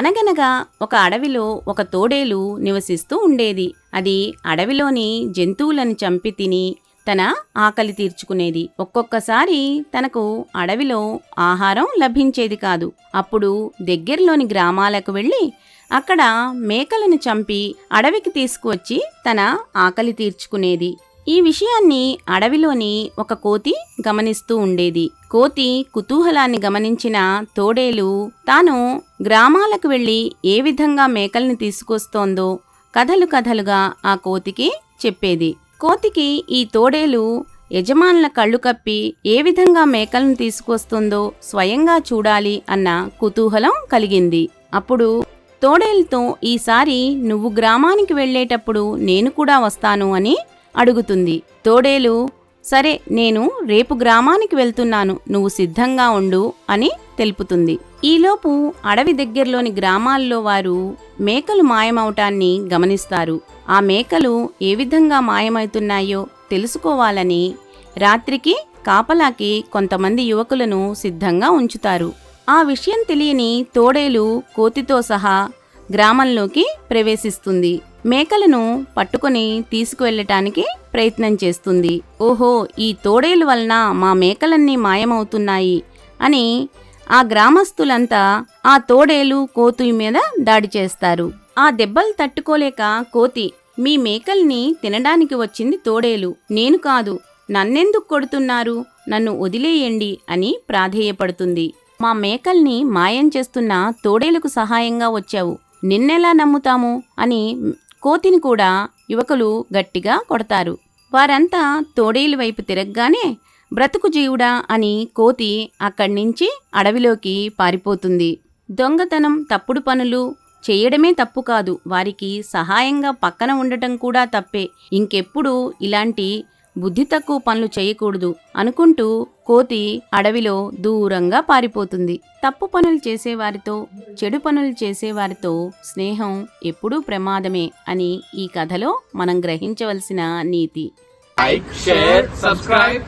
అనగనగా ఒక అడవిలో ఒక తోడేలు నివసిస్తూ ఉండేది. అది అడవిలోని జంతువులను చంపి తిని తన ఆకలి తీర్చుకునేది. ఒక్కొక్కసారి తనకు అడవిలో ఆహారం లభించేది కాదు. అప్పుడు దగ్గరలోని గ్రామాలకు వెళ్ళి అక్కడ మేకలను చంపి అడవికి తీసుకువచ్చి తన ఆకలి తీర్చుకునేది. ఈ విషయాన్ని అడవిలోని ఒక కోతి గమనిస్తూ ఉండేది. కోతి కుతూహలాన్ని గమనించిన తోడేలు తాను గ్రామాలకు వెళ్ళి ఏ విధంగా మేకల్ని తీసుకొస్తోందో కథలు కథలుగా ఆ కోతికి చెప్పేది. కోతికి ఈ తోడేలు యజమానుల కళ్ళు కప్పి ఏ విధంగా మేకలను తీసుకొస్తుందో స్వయంగా చూడాలి అన్న కుతూహలం కలిగింది. అప్పుడు తోడేలుతో ఈసారి నువ్వు గ్రామానికి వెళ్ళేటప్పుడు నేను కూడా వస్తాను అని అడుగుతుంది. తోడేలు సరే నేను రేపు గ్రామానికి వెళ్తున్నాను నువ్వు సిద్ధంగా ఉండు అని తెలుపుతుంది. ఈలోపు అడవి దగ్గరలోని గ్రామాల్లో వారు మేకలు మాయమవటాన్ని గమనిస్తారు. ఆ మేకలు ఏ విధంగా మాయమవుతున్నాయో తెలుసుకోవాలని రాత్రికి కాపలాకి కొంతమంది యువకులను సిద్ధంగా ఉంచుతారు. ఆ విషయం తెలియని తోడేలు కోతితో సహా గ్రామంలోకి ప్రవేశిస్తుంది. మేకలను పట్టుకొని తీసుకువెళ్ళటానికి ప్రయత్నం చేస్తుంది. ఓహో ఈ తోడేలు వలన మా మేకలన్నీ మాయమవుతున్నాయి అని ఆ గ్రామస్తులంతా ఆ తోడేలు కోతు మీద దాడి చేస్తారు. ఆ దెబ్బలు తట్టుకోలేక కోతి మీ మేకల్ని తినడానికి వచ్చింది తోడేలు. నేను కాదు. నన్నెందుకు కొడుతున్నారు? నన్ను వదిలేయండి అని ప్రాధేయపడుతుంది. మా మేకల్ని మాయం చేస్తున్న తోడేలకు సహాయంగా వచ్చావు. నిన్నెలా నమ్ముతాము? అని కోతిని కూడా యువకులు గట్టిగా కొడతారు. వారంతా తోడేలు వైపు తిరగగానే బ్రతుకు జీవుడా అని కోతి అక్కడి నుంచి అడవిలోకి పారిపోతుంది. దొంగతనం తప్పుడు పనులు చేయడమే తప్పు కాదు. వారికి సహాయంగా పక్కన ఉండటం కూడా తప్పే. ఇంకెప్పుడు ఇలాంటి బుద్ధి తక్కువ పనులు చేయకూడదు అనుకుంటూ కోతి అడవిలో దూరంగా పారిపోతుంది. తప్పు పనులు చేసేవారితో చెడు పనులు చేసేవారితో స్నేహం ఎప్పుడూ ప్రమాదమే అని ఈ కథలో మనం గ్రహించవలసిన నీతి. Like share subscribe